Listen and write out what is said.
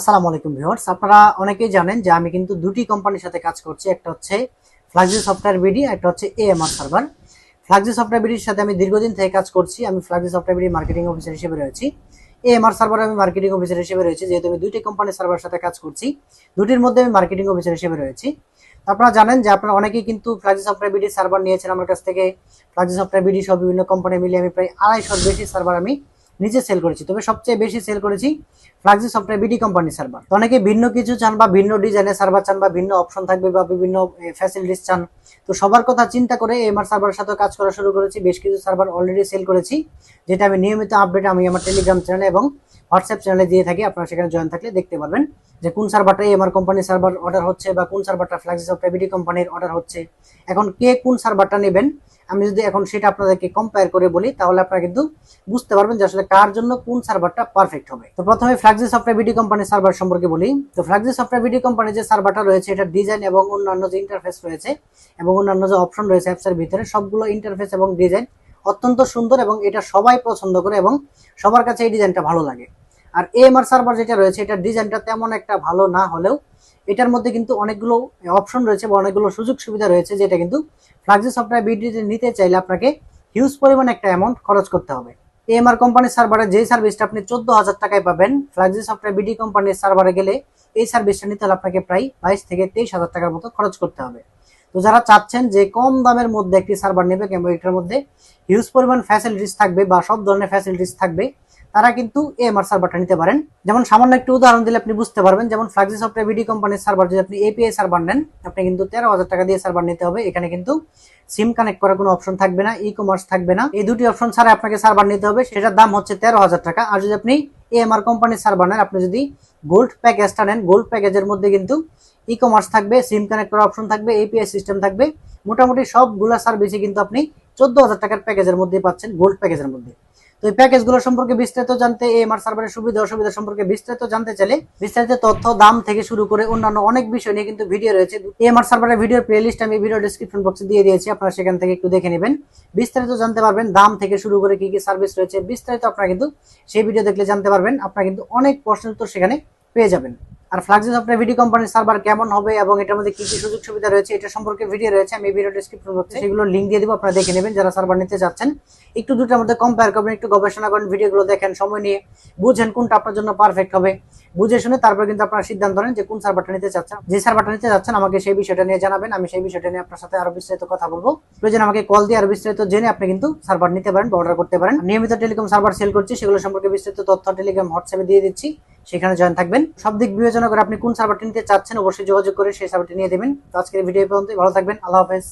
আসসালামু আলাইকুম ভিউয়ার্স। আপনারা অনেকেই জানেন যে আমি কিন্তু দুটি কোম্পানির সাথে কাজ করছি। একটা হচ্ছে ফ্লাক্সি সফটওয়্যার বিডি একটা হচ্ছে এএমআর সার্ভার ফ্লাক্সি সফটওয়্যার বিডির সাথে আমি দীর্ঘদিন থেকে কাজ করছি। আমি Flexi software BD marketing officer হিসেবে রয়েছি। এএমআর সার্ভার আমি মার্কেটিং অফিসার হিসেবে রয়েছি, যেহেতু আমি দুইটি কোম্পানির সার্ভার সাথে কাজ করছি। দুটির মধ্যে আমি মার্কেটিং অফিসার হিসেবে রয়েছি। আপনারা জানেন যে আপনারা অনেকেই কিন্তু ফ্লাক্সি সফটওয়্যার বিডি সার্ভার নিয়েছেন আমার কাছ থেকে। ফ্লাক্সি সফটওয়্যার বিডি সব বিভিন্ন কোম্পানি মিলিয়ে আমি প্রায় আড়াইশোর বেশি সার্ভার আমি নিজে সেল করেছি। তবে সবচেয়ে বেশি সেল করেছি Flexi software BD company server তো অনেকে ভিন্ন কিছু চান বা ভিন্ন ডিজাইনের সার্ভার চান বা ভিন্ন অপশন থাকবে বা বিভিন্ন ফ্যাসিলিটিস চান। তো সবার কথা চিন্তা করে এমআর সার্ভারের সাথে কাজ করা শুরু করেছি। বেশ কিছু সার্ভার অলরেডি সেল করেছি। যেটা আমি নিয়মিত আপডেট আমি আমার টেলিগ্রাম চ্যানেলে এবং হোয়াটসঅ্যাপ চ্যানেলে দিয়ে থাকি, আপনারা সেখানে জয়েন থাকলে দেখতে পারবেন যে কোন সার্ভারটা এমআর কোম্পানির সার্ভার অর্ডার হচ্ছে বা কোন সার্ভারটা ফ্লাক্সি সফটওয়্যার বিডি কোম্পানির অর্ডার হচ্ছে। এখন কে কোন সার্ভারটা নেবেন, আমি যদি এখন সেটা আপনাদেরকে কম্পেয়ার করে বলি, তাহলে আপনারা কিন্তু বুঝতে পারবেন যে আসলে কার জন্য কোন সার্ভারটা পারফেক্ট হবে। তো প্রথমে ফ্লাক্সি সফটওয়্যার বিডি কোম্পানির সার্ভার সম্পর্কে বলি। তো ফ্লাক্সি সফটওয়্যার বিডি কোম্পানির যে সার্ভারটা রয়েছে, এটা ডিজাইন এবং অন্যান্য যে ইন্টারফেস রয়েছে এবং অন্যান্য যে অপশন রয়েছে অ্যাপসের ভিতরে, সবগুলো ইন্টারফেস এবং ডিজাইন অত্যন্ত সুন্দর এবং এটা সবাই পছন্দ করে এবং সবার কাছে এই ডিজাইনটা ভালো লাগে। আর এএমআর সার্ভার যেটা রয়েছে, এটার ডিজাইনটা তেমন একটা ভালো না হলেও এটার মধ্যে কিন্তু অনেকগুলো অপশন রয়েছে বা অনেকগুলো সুযোগ সুবিধা রয়েছে, যেটা কিন্তু ফ্লাক্সি সফটওয়্যার বিডিতে নিতে চাইলে আপনাকে হিউজ পরিমাণ একটা অ্যামাউন্ট খরচ করতে হবে। এএমআর কোম্পানির সার্ভারে যে সার্ভিসটা আপনি চোদ্দ হাজার টাকায় পাবেন ফ্লাক্সি সফটওয়্যার বিডি কোম্পানির সার্ভারে গেলে এই সার্ভিসটা নিতে হলে আপনাকে প্রায় বাইশ থেকে তেইশ হাজার টাকার মতো খরচ করতে হবে। তো যারা চাচ্ছেন যে কম দামের মধ্যে একটি সার্ভার নেবে কিংবা এটার মধ্যে হিউজ পরিমাণ ফ্যাসিলিটিস থাকবে বা সব ধরনের ফ্যাসিলিটিস থাকবে, তারা কিন্তু এএমআর সার্ভারটা নিতে পারেন। যেমন সামান্য একটু উদাহরণ দিলে আপনি বুঝতে পারবেন, যেমন ফ্লাক্সি সফটওয়্যার বিডি কোম্পানির সার্ভার যদি আপনি এপিআই সার্ভার নেন, আপনি কিন্তু তেরো হাজার টাকা দিয়ে সার্ভার নিতে হবে। এখানে কিন্তু সিম কানেক্ট করার কোনো অপশন থাকবে না ই কমার্স থাকবে না। এই দুটি অপশন ছাড়া আপনাকে সার্ভার নিতে হবে। সেটার দাম হচ্ছে তেরো হাজার টাকা। আর যদি আপনি এএমআর কোম্পানির সার্ভার আপনি যদি গোল্ড প্যাকেজটা নেন গোল্ড প্যাকেজের মধ্যে কিন্তু ই কমার্স থাকবে সিম কানেক্ট করার অপশন থাকবে এপিআই সিস্টেম থাকবে, মোটামুটি সবগুলা সার্ভিসে কিন্তু আপনি চোদ্দ হাজার টাকার প্যাকেজের মধ্যে পাচ্ছেন গোল্ড প্যাকেজের মধ্যে। তো এই প্যাকেজগুলো সম্পর্কে বিস্তারিত জানতে এমআর সার্ভারের সুবিধা অসুবিধা সম্পর্কে বিস্তারিত জানতে চাইলে বিস্তারিত তথ্য, দাম থেকে শুরু করে অন্যান্য অনেক বিষয় নিয়ে কিন্তু ভিডিও রয়েছে। এমআর সার্ভারের ভিডিওর প্লেলিস্ট আমি ভিডিও ডিসক্রিপশন বক্সে দিয়ে দিয়েছি, আপনারা সেখান থেকে একটু দেখে নেবেন। বিস্তারিত জানতে পারবেন দাম থেকে শুরু করে কি কি সার্ভিস রয়েছে। বিস্তারিত আপনারা কিন্তু সেই ভিডিও দেখলে জানতে পারবেন। আপনারা কিন্তু অনেক প্রশ্নের উত্তর সেখানে পেয়ে যাবেন। আর ফ্লাক্সি সফটওয়্যার ভিডিও কোম্পানির সার্ভার কেমন হবে এবং এটার মধ্যে কি কি সুযোগ সুবিধা রয়েছে, এটা সম্পর্কে ভিডিও রয়েছে, আমি ভিডিও ডিসক্রিপশন বক্সে সেগুলো লিঙ্ক দিয়ে দিব, আপনারা দেখে নেবেন যারা সার্ভার নিতে যাচ্ছেন। একটু দুটোর মধ্যে কম্পেয়ার করবেন, একটু গবেষণা করেন ভিডিওগুলো দেখেন, সময় নিয়ে বুঝেন কোনটা আপনার জন্য পারফেক্ট হবে। বুঝে শুনে তারপর কিন্তু আপনারা সিদ্ধান্ত নেন যে কোন সার্ভারটা নিতে চাচ্ছেন। যে সার্ভারটা নিতে যাচ্ছেন, আমাকে সেই বিষয়টা নিয়ে জানাবেন, আমি সেই বিষয়টা নিয়ে আপনার সাথে আরও বিস্তারিত কথা বলব। প্রয়োজন আমাকে কল দিয়ে আরও বিস্তারিত জেনে আপনি কিন্তু সার্ভার নিতে পারেন বা অর্ডার করতে পারেন। নিয়মিত টেলিকম সার্ভার সেল করছি, সেগুলো সম্পর্কে বিস্তারিত তথ্য টেলিগ্রাম হোয়াটসঅ্যাপে দিয়ে দিচ্ছি। সেখানে জয়েন থাকবেন। সব দিক বিবেচনা করে আপনি কোন সার্ভারটি নিতে চাচ্ছেন, অবশ্যই যোগাযোগ করে সেই সার্ভারটি নিয়ে দেবেন আজকের ভিডিও পর্যন্ত ভালো থাকবেন। আল্লাহ হাফেজ।